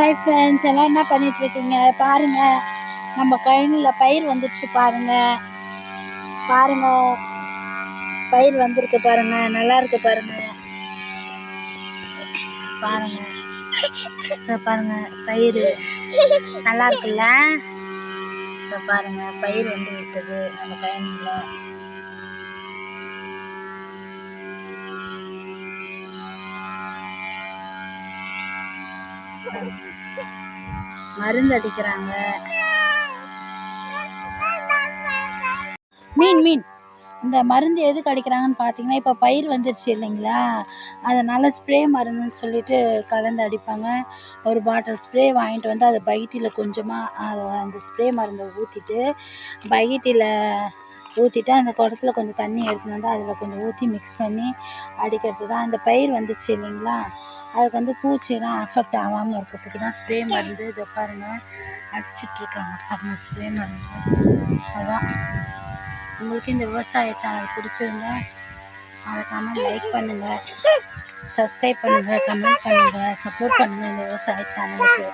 Hi friends எல்லாம் என்ன பண்ணிட்டு இருக்கீங்க பாருங்க. நம்ம கழனியில் பயிர் வந்துடுச்சு பாருங்க. பாருங்க. பயிர் வந்திருக்கு பாருங்க. நல்லா இருக்கு பாருங்க. பாருங்க. பாருங்க. பயிர். நல்லா இருக்குல்ல? பாருங்கள் பாருங்க. பயிர் வந்து விட்டது நம்ம கழனியில் மருந்து அடிக்கிறாங்க. மீன் மீன். இந்த மருந்து எதுக்கு அடிக்கிறாங்கன்னு பார்த்தீங்கன்னா இப்போ பயிர் வந்துருச்சு இல்லைங்களா? அதனால் ஸ்ப்ரே மருந்துன்னு சொல்லிட்டு கலந்து அடிப்பாங்க. ஒரு பாட்டில் ஸ்ப்ரே வாங்கிட்டு வந்து அதை பைட்டியில் கொஞ்சமாக அதை அந்த ஸ்ப்ரே மருந்தை ஊற்றிட்டு பைட்டியில் ஊற்றிட்டு அந்த குடத்துல கொஞ்சம் தண்ணி எடுத்துன்னு வந்து அதில் கொஞ்சம் ஊற்றி மிக்ஸ் பண்ணி அடிக்கிறது தான் அந்த பயிர் வந்துருச்சு இல்லைங்களா? அதுக்கு வந்து பூச்சிலாம் அஃபெக்ட் ஆகாமல் இருக்கிறதுக்கு தான் ஸ்ப்ரே மருந்து இதை பாருங்கள் அடிச்சிட்ருக்காங்க பாருங்க ஸ்ப்ரே மருந்து. அதுதான் உங்களுக்கு இந்த விவசாய சேனல் பிடிச்சிருந்தா மறக்காமல் லைக் பண்ணுங்கள் சப்ஸ்கிரைப் பண்ணுங்கள் கமெண்ட் பண்ணுங்கள் சப்போர்ட் பண்ணுங்கள் இந்த விவசாய சேனலுக்கு